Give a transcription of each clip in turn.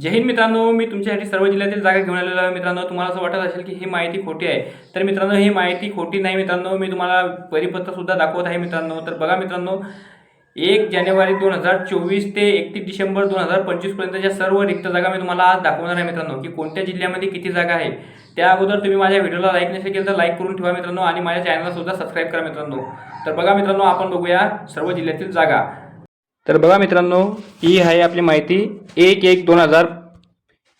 जय हिंद मित्रांनो मी तुमच्यासाठी सर्व जिल्ह्यातील जागा घेऊन आलेलो आहे. मित्रांनो तुम्हाला असं वाटत असेल की ही माहिती खोटी आहे. तर मित्रांनो ही माहिती खोटी नाही मित्रांनो. मी तुम्हाला परिपत्रसुद्धा दाखवत आहे मित्रांनो. तर बघा मित्रांनो एक जानेवारी दोन हजार चोवीस ते एकतीस डिसेंबर दोन हजार पंचवीसपर्यंतच्या सर्व रिक्त जागा मी तुम्हाला आज दाखवणार आहे मित्रांनो की कोणत्या जिल्ह्यामध्ये किती जागा आहे. त्या अगोदर तुम्ही माझ्या व्हिडिओला लाईक नसेल केलं तर लाईक करून ठेवा मित्रांनो आणि माझ्या चॅनलला सुद्धा सबस्क्राईब करा मित्रांनो. तर बघा मित्रांनो आपण बघूया सर्व जिल्ह्यातील जागा. तर बघा मित्रांनो ही आहे आपली माहिती. एक एक दोन हजार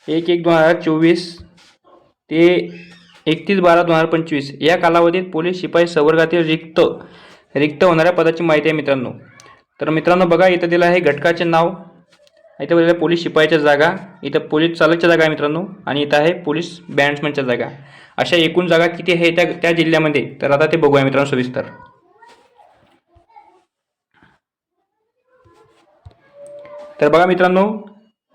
एक एक दोन हजार चोवीस ते एकतीस बारा दोन हजार पंचवीस. या कालावधीत पोलीस शिपाई संवर्गातील रिक्त रिक्त होणाऱ्या पदाची माहिती आहे मित्रांनो. तर मित्रांनो बघा इथं दिलं आहे घटकाचे नाव. इथं दिलं पोलीस शिपाईच्या जागा. इथं पोलीस चालकच्या जागा आहे मित्रांनो. आणि इथं आहे पोलीस बॅट्समनच्या जागा. अशा एकूण जागा किती आहे त्या त्या जिल्ह्यामध्ये? तर आता ते बघूया मित्रांनो सविस्तर. तर बघा मित्रांनो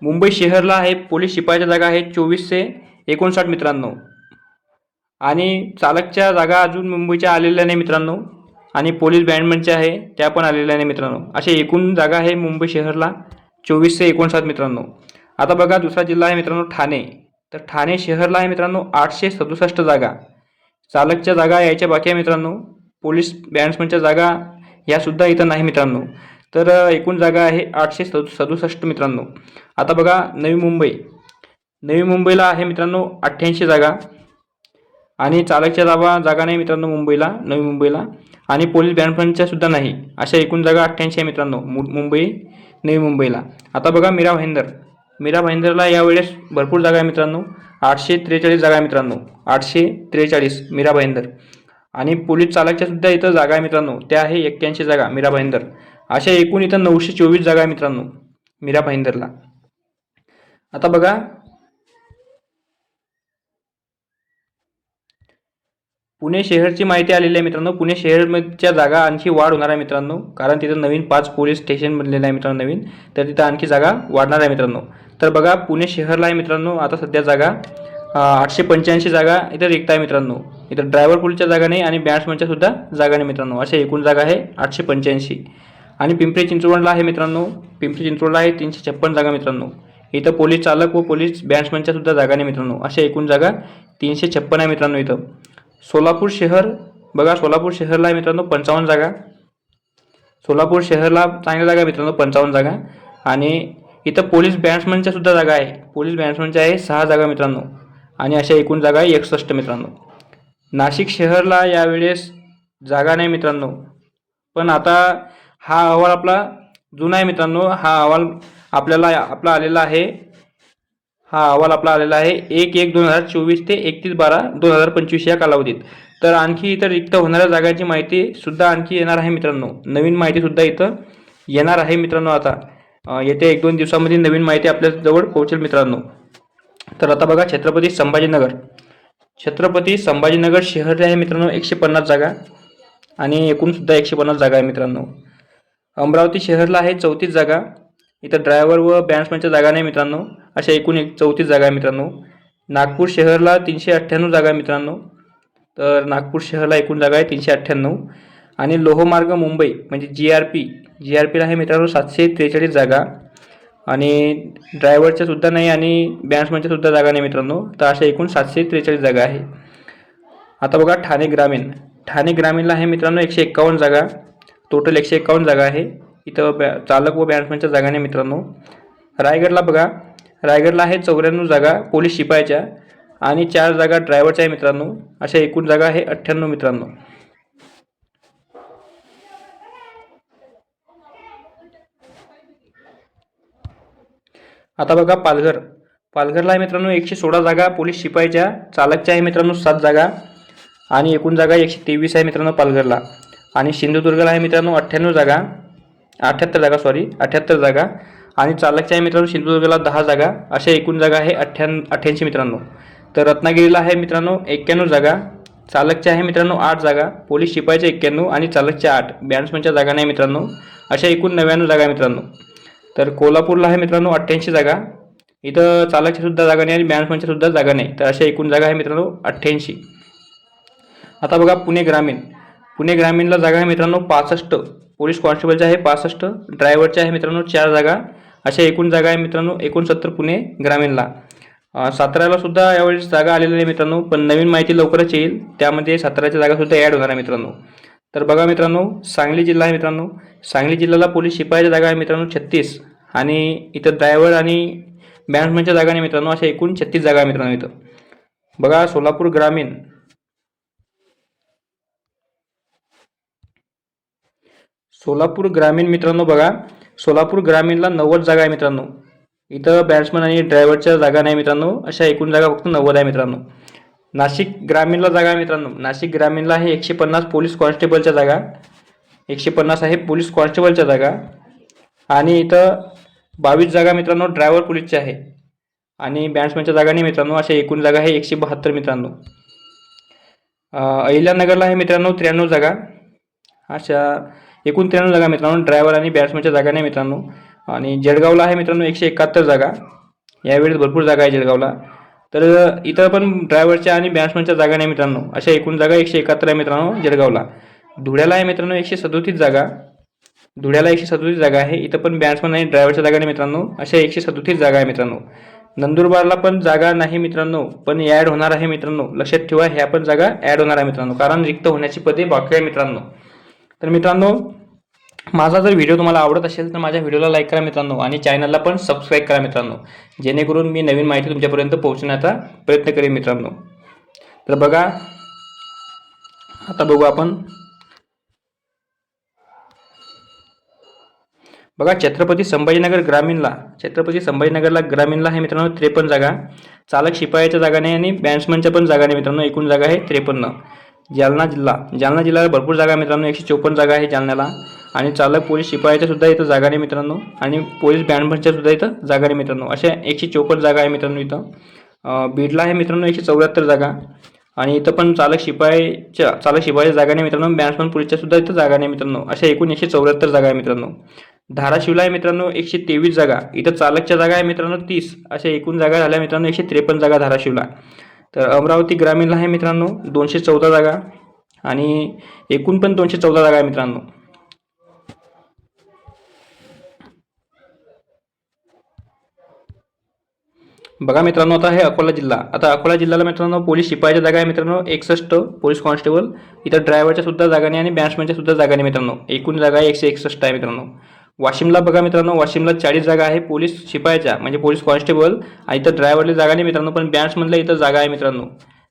मुंबई शहरला आहे पोलीस शिपाईच्या जागा आहेत चोवीसशे एकोणसाठ मित्रांनो. आणि चालकच्या जागा अजून मुंबईच्या आलेल्या नाही मित्रांनो. आणि पोलीस बँडमनच्या आहे त्या पण आलेल्या नाही मित्रांनो. असे एकूण जागा आहे मुंबई शहरला चोवीसशे एकोणसाठ मित्रांनो. आता बघा दुसरा जिल्हा आहे मित्रांनो ठाणे. तर ठाणे शहरला आहे मित्रांनो आठशे सदुसष्ट जागा. चालकच्या जागा यायच्या बाकी आहे मित्रांनो. पोलीस बँड्समनच्या जागा यासुद्धा इथं नाही मित्रांनो. तर एकूण जागा आहे आठशे सदु सदुसष्ट मित्रांनो. आता बघा नवी मुंबई. नवी मुंबईला आहे मित्रांनो अठ्ठ्याऐंशी जागा. आणि चालकच्या जागा जागा नाही मित्रांनो मुंबईला नवी मुंबईला. आणि पोलीस बँडफ्रंटच्या सुद्धा नाही. अशा एकूण जागा अठ्ठ्याऐंशी आहे मित्रांनो मु मुंबई नवी मुंबईला. आता बघा मीरा भाईंदर मीरा भाईंदरला यावेळेस भरपूर जागा आहे मित्रांनो. आठशे त्रेचाळीस जागा आहे मित्रांनो. आठशे त्रेचाळीस मीरा भाईंदर आणि पोलीस चालकच्या सुद्धा इथं जागा आहे मित्रांनो. त्या आहे एक्क्याऐंशी जागा मीरा भाईंदर अशा एकूण इथं नऊशे चोवीस जागा आहे मित्रांनो मीरा भाईंदरला. आता बघा. पुणे शहरची माहिती आलेली आहे मित्रांनो पुणे शहरच्या जागा आणखी वाढ होणार आहे मित्रांनो कारण तिथं नवीन पाच पोलीस स्टेशन बनलेलं आहे मित्रांनो नवीन तर तिथं आणखी जागा वाढणार आहे मित्रांनो. तर बघा पुणे शहरला आहे मित्रांनो आता सध्या जागा आठशे पंच्याऐंशी जागा इथं रिक्त आहे मित्रांनो. इथं ड्रायव्हर पुलच्या जागा नाही आणि बॅट्समनच्या सुद्धा जागा नाही मित्रांनो अशा एकूण जागा आहे आठशे पंच्याऐंशी. आणि पिंपरी चिंचवडला आहे मित्रांनो. पिंपरी चिंचवडला आहे तीनशे छप्पन जागा मित्रांनो. इथं पोलीस चालक व पोलीस बॅट्समनच्या सुद्धा जागा नाही मित्रांनो. अशा एकूण जागा तीनशे छप्पन आहे मित्रांनो इथं. सोलापूर शहर बघा सोलापूर शहरला आहे मित्रांनो पंचावन्न जागा. सोलापूर शहरला चांगल्या जागा मित्रांनो पंचावन्न जागा. आणि इथं पोलीस बॅट्समनच्या सुद्धा जागा आहे. पोलीस बॅट्समनच्या आहे सहा जागा मित्रांनो. आणि अशा एकूण जागा आहे एकसष्ट मित्रांनो. नाशिक शहरला यावेळेस जागा नाही मित्रांनो. पण आता हा अहवाल आपला जुना आहे मित्रांनो. हा अहवाल आपल्याला आपला आलेला आहे. हा अहवाल आपला आलेला आहे एक एक दोन हजार चोवीस ते एकतीस बारा दोन हजार पंचवीस या कालावधीत. तर आणखी इथं रिक्त होणाऱ्या जागांची माहिती सुद्धा आणखी येणार आहे मित्रांनो. नवीन माहिती सुद्धा इथं येणार आहे मित्रांनो आता. येत्या एक दोन दिवसामध्ये नवीन माहिती आपल्याजवळ पोहोचेल मित्रांनो. तर आता बघा छत्रपती संभाजीनगर. छत्रपती संभाजीनगर शहर आहे मित्रांनो एकशे पन्नास जागा आणि एकूण सुद्धा एकशे पन्नास जागा आहे मित्रांनो. अमरावती शहरला आहे चौतीस जागा. इथं ड्रायव्हर व बॅट्समनच्या जागा नाही मित्रांनो. अशा एकूण एक चौतीस जागा आहे मित्रांनो. नागपूर शहरला तीनशे अठ्ठ्याण्णव जागा आहे मित्रांनो. तर नागपूर शहरला एकूण जागा आहे तीनशे अठ्ठ्याण्णव. आणि लोहमार्ग मुंबई म्हणजे G R P G R पीला आहे मित्रांनो सातशे त्रेचाळीस जागा. आणि ड्रायव्हरच्यासुद्धा नाही आणि बॅट्समॅनच्यासुद्धा जागा नाही मित्रांनो. तर अशा एकूण सातशे त्रेचाळीस जागा आहे. आता बघा ठाणे ग्रामीण. ठाणे ग्रामीणला आहे मित्रांनो एकशे एक्कावन्न जागा. टोटल एकशे एकावन्न जागा आहे. इथं बॅ चालक व बॅट्समनच्या जागा नाही मित्रांनो रायगडला बघा. रायगडला आहे चौऱ्याण्णव जागा पोलीस शिपायाच्या आणि चार जागा ड्रायव्हरच्या आहे मित्रांनो. अशा एकूण जागा आहे अठ्ठ्याण्णव मित्रांनो. आता बघा पालघर. पालघरला आहे मित्रांनो एकशे सोळा जागा पोलीस शिपायच्या चालकच्या आहे मित्रांनो सात जागा आणि एकूण जागा एकशे तेवीस आहे मित्रांनो पालघरला. आणि सिंधुदुर्गला आहे मित्रांनो अठ्ठ्याण्णव जागा अठ्ठ्याहत्तर जागा सॉरी अठ्ठ्याहत्तर जागा. आणि चालकच्या आहे मित्रांनो सिंधुदुर्गला दहा जागा अशा एकूण जागा आहे अठ्ठ्याण्णव अठ्ठ्याऐंशी मित्रांनो. तर रत्नागिरीला आहे मित्रांनो एक्क्याण्णव जागा चालकच्या आहे मित्रांनो आठ जागा पोलीस शिपाईच्या एक्क्याण्णव आणि चालकच्या आठ बॅट्समनच्या जागा नाही मित्रांनो. अशा एकूण नव्याण्णव जागा आहे मित्रांनो. तर कोल्हापूरला आहे मित्रांनो अठ्ठ्याऐंशी जागा इथं चालकच्या सुद्धा जागा नाही आणि बॅट्समनच्या सुद्धा जागा नाही. तर अशा एकूण जागा आहे मित्रांनो अठ्ठ्याऐंशी. आता बघा पुणे ग्रामीण. पुणे ग्रामीणला जागा आहे मित्रांनो पासष्ट. पोलीस कॉन्स्टेबलच्या आहे पासष्ट. ड्रायव्हरच्या आहे मित्रांनो चार जागा. अशा एकूण जागा आहे मित्रांनो एकोणसत्तर पुणे ग्रामीणला. साताऱ्याला सुद्धा यावेळेस जागा आलेल्या आहे मित्रांनो पण नवीन माहिती लवकरच येईल. त्यामध्ये साताऱ्याच्या जागासुद्धा ॲड होणार आहे मित्रांनो. तर बघा मित्रांनो सांगली जिल्हा आहे मित्रांनो. सांगली जिल्ह्याला पोलीस शिपायाच्या जागा आहे मित्रांनो छत्तीस. आणि इथं ड्रायव्हर आणि बॅट्समॅनच्या जागा नाही मित्रांनो अशा एकूण छत्तीस जागा आहे मित्रांनो इथं. बघा सोलापूर ग्रामीण. सोलापूर ग्रामीण मित्रांनो बघा. सोलापूर ग्रामीणला नव्वद जागा आहे मित्रांनो. इथं बॅट्समन आणि ड्रायव्हरच्या जागा नाही मित्रांनो. अशा एकूण जागा फक्त नव्वद आहे मित्रांनो. नाशिक ग्रामीणला जागा आहे मित्रांनो. नाशिक ग्रामीणला आहे एकशे पन्नास पोलीस कॉन्स्टेबलच्या जागा. एकशे पन्नास आहे पोलीस कॉन्स्टेबलच्या जागा. आणि इथं बावीस जागा मित्रांनो ड्रायव्हर पोलीसच्या आहे. आणि बॅट्समॅनच्या जागा नाही मित्रांनो. अशा एकूण जागा आहे एकशे बहात्तर मित्रांनो. अहिल्यानगरला आहे मित्रांनो त्र्याण्णव जागा. अशा एकूण त्र्याण्णव जागा मित्रांनो ड्रायव्हर आणि बॅट्समनच्या जागा नाही मित्रांनो. आणि जळगावला आहे मित्रांनो एकशे एकाहत्तर जागा. यावेळेस भरपूर जागा आहे जळगावला. तर इथं पण ड्रायव्हरच्या आणि बॅट्समनच्या जागा नाही मित्रांनो. अशा एकूण जागा एकशे एकाहत्तर आहे मित्रांनो जळगावला. धुळ्याला आहे मित्रांनो एकशे सदोतीस जागा. धुळ्याला एकशे सदोतीस जागा आहे. इथं पण बॅट्समन आणि ड्रायव्हरच्या जागा नाही मित्रांनो. अशा एकशे सदोतीस जागा आहे मित्रांनो. नंदुरबारला पण जागा नाही मित्रांनो पण ॲड होणार आहे मित्रांनो. लक्षात ठेवा ह्या पण जागा ॲड होणार आहे मित्रांनो. कारण रिक्त होण्याची पदे बाकी आहे मित्रांनो. तर मित्रांनो माझा जर व्हिडिओ तुम्हाला आवडत असेल तर माझ्या व्हिडिओला लाईक करा मित्रांनो आणि चॅनलला पण सबस्क्राईब करा मित्रांनो. जेणेकरून मी नवीन माहिती तुमच्यापर्यंत पोहोचण्याचा प्रयत्न करेन मित्रांनो. तर बघा आता बघू आपण. बघा छत्रपती संभाजीनगर ग्रामीणला छत्रपती संभाजीनगरला ग्रामीणला आहे मित्रांनो त्रेपन्न जागा. चालक शिपायाच्या जागा नाही आणि बॅट्समनच्या पण जागा नाही मित्रांनो एकूण जागा आहे त्रेपन्न. जालना जिल्हा. जालना जिल्ह्याला भरपूर जागा आहे मित्रांनो. एकशे चोपन्न जागा आहे जालन्याला. आणि चालक पोलीस शिपायाच्या सुद्धा इथं जागा नाही मित्रांनो. आणि पोलीस बँडभरच्या सुद्धा इथं जागा आहे मित्रांनो. अशा एकशे चोपन्न जागा आहे मित्रांनो इथं. बीडला आहे मित्रांनो एकशे चौऱ्याहत्तर जागा. आणि इथं पण चालक शिपाईच्या चालक शिपायाच्या जागा नाही मित्रांनो. बॅट्समन पोलीसच्या सुद्धा इथं जागा नाही मित्रांनो. अशा एकूण एकशे चौऱ्याहत्तर जागा आहे मित्रांनो. धाराशिवला आहे मित्रांनो एकशे तेवीस जागा. इथं चालकच्या जागा आहे मित्रांनो तीस. अशा एकूण जागा झाल्या मित्रांनो एकशे त्रेपन्न जागा धाराशिवला. तर अमरावती ग्रामीणला आहे मित्रांनो दोनशे चौदा जागा आणि एकूण पण दोनशे चौदा जागा आहे मित्रांनो. बघा मित्रांनो आता आहे अकोला जिल्हा. आता अकोला जिल्ह्याला मित्रांनो पोलीस शिपायाच्या जागा आहे मित्रांनो एकसष्ट पोलीस कॉन्स्टेबल. इथं ड्रायव्हरच्या सुद्धा जागाने आणि बॅट्समॅनच्या सुद्धा जागा नाही मित्रांनो. एकूण जागा आहे एकशे एकसष्ट आहे मित्रांनो. वाशिमला बघा मित्रांनो वाशिमला चाळीस जागा आहे पोलीस शिपायाच्या म्हणजे पोलीस कॉन्स्टेबल आणि इथं ड्रायव्हरला जागा नाही मित्रांनो पण बँड्समधल्या इथं जागा आहे मित्रांनो.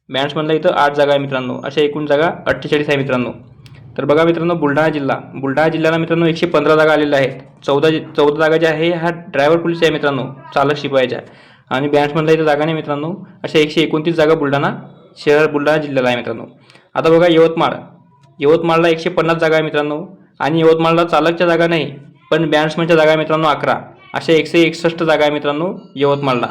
बँड्समधल्या इथं आठ जागा आहे मित्रांनो अशा एकूण जागा अठ्ठेचाळीस आहे मित्रांनो. तर बघा मित्रांनो बुलढाणा जिल्हा बुलढाणा जिल्ह्याला मित्रांनो एकशे पंधरा जागा आलेल्या आहेत. चौदा चौदा जागा ज्या आहे ह्या ड्रायव्हर पोलीस आहे मित्रांनो चालक शिपायाच्या. आणि बँड्समधल्या इथं जागा नाही मित्रांनो अशा एकशे एकोणतीस जागा बुलढाणा शहर बुलढाणा जिल्ह्याला आहे मित्रांनो. आता बघा यवतमाळ यवतमाळला एकशे पन्नास जागा आहे मित्रांनो. आणि यवतमाळला चालकच्या जागा नाही पण बॅट्समनच्या जागा आहे मित्रांनो अकरा. अशा एकशे एकसष्ट जागा आहे मित्रांनो यवतमाळला.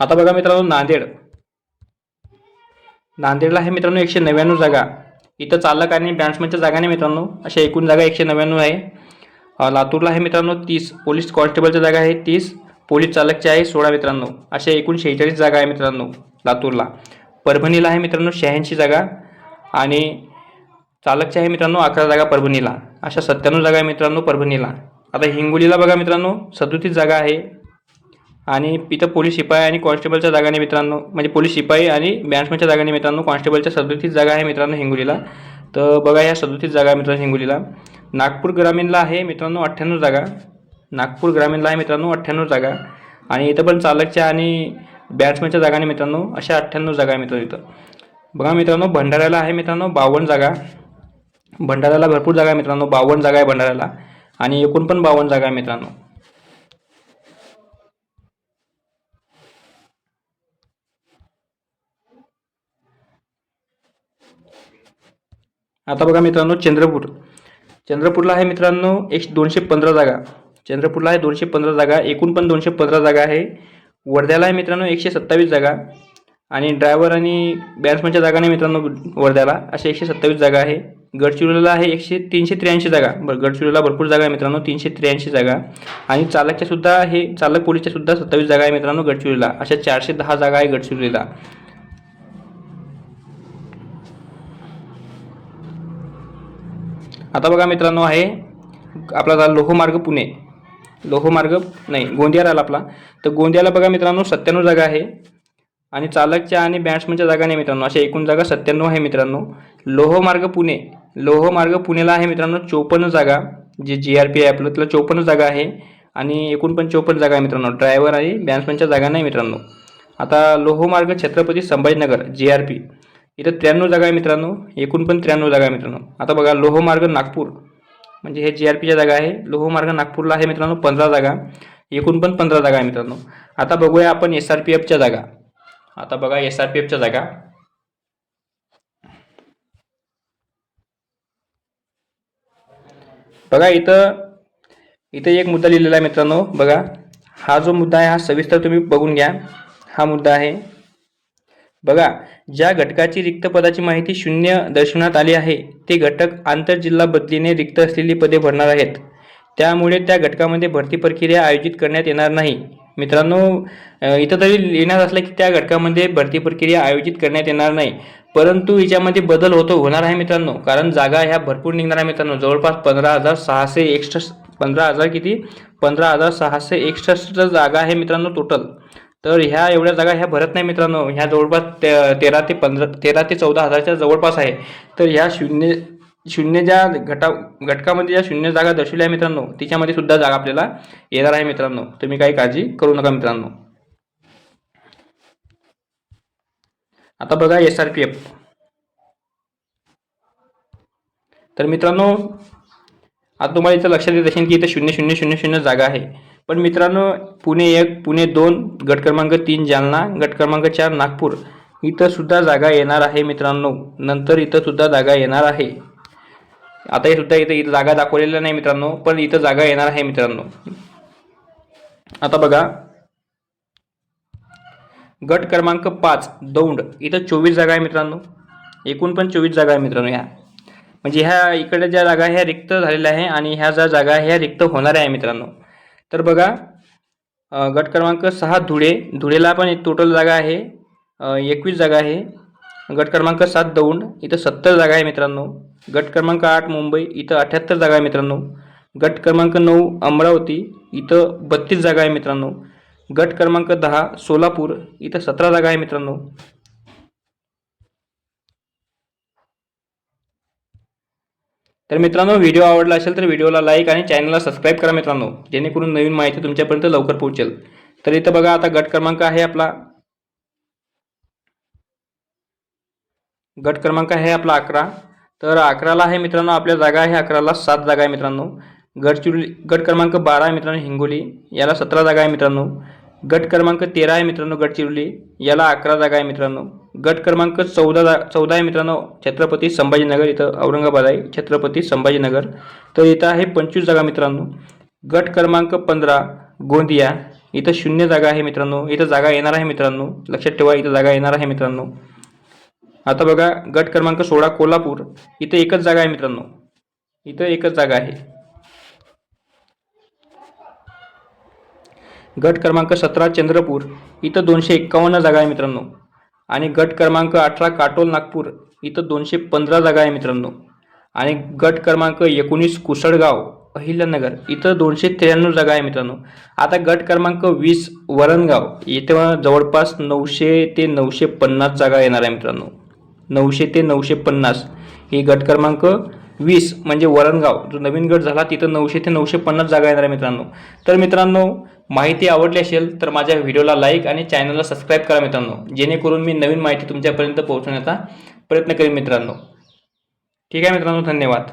आता बघा मित्रांनो नांदेड. नांदेडला आहे मित्रांनो एकशे नव्याण्णव जागा. इथं चालक आणि बॅट्समनच्या जागा नाही मित्रांनो अशा एकूण जागा एकशे नव्याण्णव आहे. लातूरला आहे मित्रांनो तीस. पोलीस कॉन्स्टेबलच्या जागा आहे तीस. पोलीस चालकच्या आहे सोळा मित्रांनो. अशा एकूण शेहेचाळीस जागा आहे मित्रांनो लातूरला. परभणीला आहे मित्रांनो शहाऐंशी जागा. आणि चालकच्या आहे मित्रांनो अकरा जागा परभणीला. अशा सत्त्याण्णव जागा आहे मित्रांनो परभणीला. आता हिंगोलीला बघा मित्रांनो सदोतीस जागा आहे. आणि इथं पोलीस शिपाई आणि कॉन्स्टेबलच्या जागाने मित्रांनो म्हणजे पोलीस शिपाई आणि बॅट्समॅनच्या जागाने मित्रांनो कॉन्स्टेबलच्या सदोतीस जागा आहे मित्रांनो हिंगोलीला. तर बघा या सदोतीस जागा आहे मित्रांनो हिंगोलीला. नागपूर ग्रामीणला आहे मित्रांनो अठ्ठ्याण्णव जागा. नागपूर ग्रामीणला आहे मित्रांनो अठ्ठ्याण्णव जागा. आणि इथं पण चालकच्या आणि बॅट्समॅनच्या जागाने मित्रांनो अशा अठ्ठ्याण्णव जागा आहे मित्रांनो इथं. बघा मित्रांनो भंडाऱ्याला आहे मित्रांनो बावन्न जागा. भंडाऱ्याला भरपूर जागा आहे मित्रांनो बावन्न जागा आहे भंडाऱ्याला. आणि एकूण पण बावन्न जागा आहे मित्रांनो. आता बघा मित्रांनो चंद्रपूर. चंद्रपूरला आहे मित्रांनो एक दोनशे पंधरा जागा. चंद्रपूरला आहे दोनशे पंधरा जागा एकूण पण दोनशे पंधरा जागा आहे. वर्ध्याला आहे मित्रांनो एकशे सत्तावीस जागा. आणि ड्रायव्हर आणि बॅट्समॅनच्या जागा नाही मित्रांनो वर्ध्याला. अशा एकशे सत्तावीस जागा आहे. गडचिरोलीला आहे एकशे तीनशे त्र्याऐंशी जागा. बरं गडचिरोलीला भरपूर जागा आहे मित्रांनो तीनशे त्र्याऐंशी जागा. आणि चालकच्यासुद्धा हे चालक पोलीसच्यासुद्धा सत्तावीस जागा आहे मित्रांनो गडचिरोलीला. अशा चारशे दहा जागा आहे गडचिरोलीला. आता बघा मित्रांनो आहे आपला लोहमार्ग पुणे. लोहमार्ग नाही गोंदिया राहिला आपला. तर गोंदियाला बघा मित्रांनो सत्त्याण्णव जागा आहे. आणि चालकच्या आणि बॅट्समनच्या जागा नाही मित्रांनो अशा एकूण जागा सत्त्याण्णव आहे मित्रांनो. लोहमार्ग पुणे लोहमार्ग पुणेला आहे मित्रांनो चोपन्न जागा जे जी आर पी आहे आपलं त्याला चोपन्न जागा आहे. आणि एकूण पण चोपन्न जागा आहे मित्रांनो ड्रायव्हर आणि बॅट्समनच्या जागा नाही मित्रांनो. आता लोहमार्ग Chhatrapati Sambhajinagar G R P इथं त्र्याण्णव जागा आहे मित्रांनो एकूण पण त्र्याण्णव जागा आहे मित्रांनो. आता बघा लोहमार्ग नागपूर. म्हणजे हे जी आर पीच्या जागा आहे. लोहमार्ग नागपूरला आहे मित्रांनो पंधरा जागा. एकूण पण पंधरा जागा आहे मित्रांनो. आता बघूया आपण एस आर पी एफच्या जागा. आता बघा एस आर पी एफच्या जागा. बघा इथं इथं एक मुद्दा लिहिलेला आहे मित्रांनो. बघा हा जो मुद्दा आहे हा सविस्तर तुम्ही बघून घ्या. हा मुद्दा आहे बघा ज्या घटकाची रिक्त पदाची माहिती शून्य दर्शवण्यात आली आहे ते घटक आंतरजिल्हा बदलीने रिक्त असलेली पदे भरणार आहेत. त्यामुळे त्या घटकामध्ये भरती प्रक्रिया आयोजित करण्यात येणार नाही. मित्रांनो इथं तरी लिहिण्यात असलं की त्या घटकामध्ये भरती प्रक्रिया आयोजित करण्यात येणार नाही. परंतु याच्यामध्ये बदल होतो होणार आहे मित्रांनो. कारण जागा ह्या भरपूर निघणार आहे मित्रांनो. जवळपास पंधरा हजार सहाशे एकसष्ट पंधरा हजार किती? पंधरा हजार सहाशे एकसष्ट जागा आहे मित्रांनो टोटल तर ह्या एवढ्या जागा ह्या भरत नाही मित्रांनो. ह्या जवळपास ते तेरा ते पंधरा तेरा ते चौदा हजारच्या जवळपास आहे. तर ह्या शून्य शून्य ज्या घटा घटकामध्ये ज्या शून्य जागा दर्शवल्या आहे मित्रांनो तिच्यामध्ये सुद्धा जागा आपल्याला येणार आहे मित्रांनो. तुम्ही काही काळजी करू नका मित्रांनो. आता बघा एस आर पी एफ तर मित्रांनो आता तुम्हाला इथं लक्षात येत असेल की इथं शून्य शून्य शून्य शून्य जागा आहे. पण मित्रांनो पुणे एक पुणे दोन गट क्रमांक तीन जालना गट क्रमांक चार नागपूर. इथं सुद्धा जागा येणार आहे मित्रांनो. नंतर इथं सुद्धा जागा येणार आहे. आता हे सुद्धा इथं इथं जागा दाखवलेल्या नाही मित्रांनो पण इथं जागा येणार आहे मित्रांनो. आता बघा. गट क्रमांक पाच दौंड. इथं चोवीस जागा आहे मित्रांनो. एकूण पण चोवीस जागा आहे मित्रांनो ह्या. म्हणजे ह्या इकडे ज्या जागा ह्या रिक्त झालेल्या आहे आणि ह्या ज्या जागा ह्या रिक्त होणाऱ्या आहे मित्रांनो. तर बघा गट क्रमांक सहा धुळे. धुळेला पण एक टोटल जागा आहे. एकवीस जागा आहे. गट क्रमांक सात दौंड. इथं सत्तर जागा आहे मित्रांनो. गट क्रमांक आठ मुंबई. इथं अठ्याहत्तर जागा आहे मित्रांनो. गट क्रमांक नऊ अमरावती. इथं बत्तीस जागा आहे मित्रांनो. गट क्रमांक दहा सोलापूर. इथं सतरा जागा आहे मित्रांनो. तर मित्रांनो व्हिडिओ आवडला असेल तर व्हिडिओला लाईक आणि चॅनलला सबस्क्राईब करा मित्रांनो जेणेकरून नवीन माहिती तुमच्यापर्यंत लवकर पोहोचेल. तर इथं बघा आता गट क्रमांक आहे आपला. गट क्रमांक आहे आपला अकरा. तर अकराला आहे मित्रांनो आपल्या जागा आहे अकराला सात जागा आहे मित्रांनो. गडचिरोली गट क्रमांक बारा आहे मित्रांनो हिंगोली. याला सतरा जागा आहे मित्रांनो. गट क्रमांक तेरा आहे मित्रांनो गडचिरोली याला अकरा जागा आहे मित्रांनो. गट क्रमांक चौदा जा चौदा आहे मित्रांनो छत्रपती संभाजीनगर इथं औरंगाबाद आहे छत्रपती संभाजीनगर. तर इथं आहे पंचवीस जागा मित्रांनो. गट क्रमांक पंधरा गोंदिया. इथं शून्य जागा आहे मित्रांनो. इथं जागा येणार आहे मित्रांनो. लक्षात ठेवा इथं जागा येणार आहे मित्रांनो. आता बघा गट क्रमांक सोळा कोल्हापूर. इथं एकच जागा आहे मित्रांनो. इथं एकच जागा आहे. गट क्रमांक सतरा चंद्रपूर इथं दोनशे एक्कावन्न जागा आहे मित्रांनो. आणि गट क्रमांक अठरा काटोल नागपूर इथं दोनशे पंधरा जागा आहे मित्रांनो. आणि गट क्रमांक एकोणीस कुसळगाव अहिल्यानगर इथं दोनशे त्र्याण्णव जागा आहे मित्रांनो. आता गट क्रमांक वीस वरणगाव इथं जवळपास नऊशे ते नऊशे पन्नास जागा येणार आहे मित्रांनो. नऊशे ते नऊशे पन्नास. ही गट क्रमांक वीस म्हणजे वरणगाव जो नवीन गट झाला तिथं नऊशे ते नऊशे पन्नास जागा येणार आहे मित्रांनो. तर मित्रांनो माहिती आवडली असेल तर माझ्या व्हिडिओला लाईक आणि चॅनलला सबस्क्राईब करा मित्रांनो. जेणेकरून मी नवीन माहिती तुमच्यापर्यंत पोहोचवण्याचा प्रयत्न करेन मित्रांनो. ठीक आहे मित्रांनो धन्यवाद.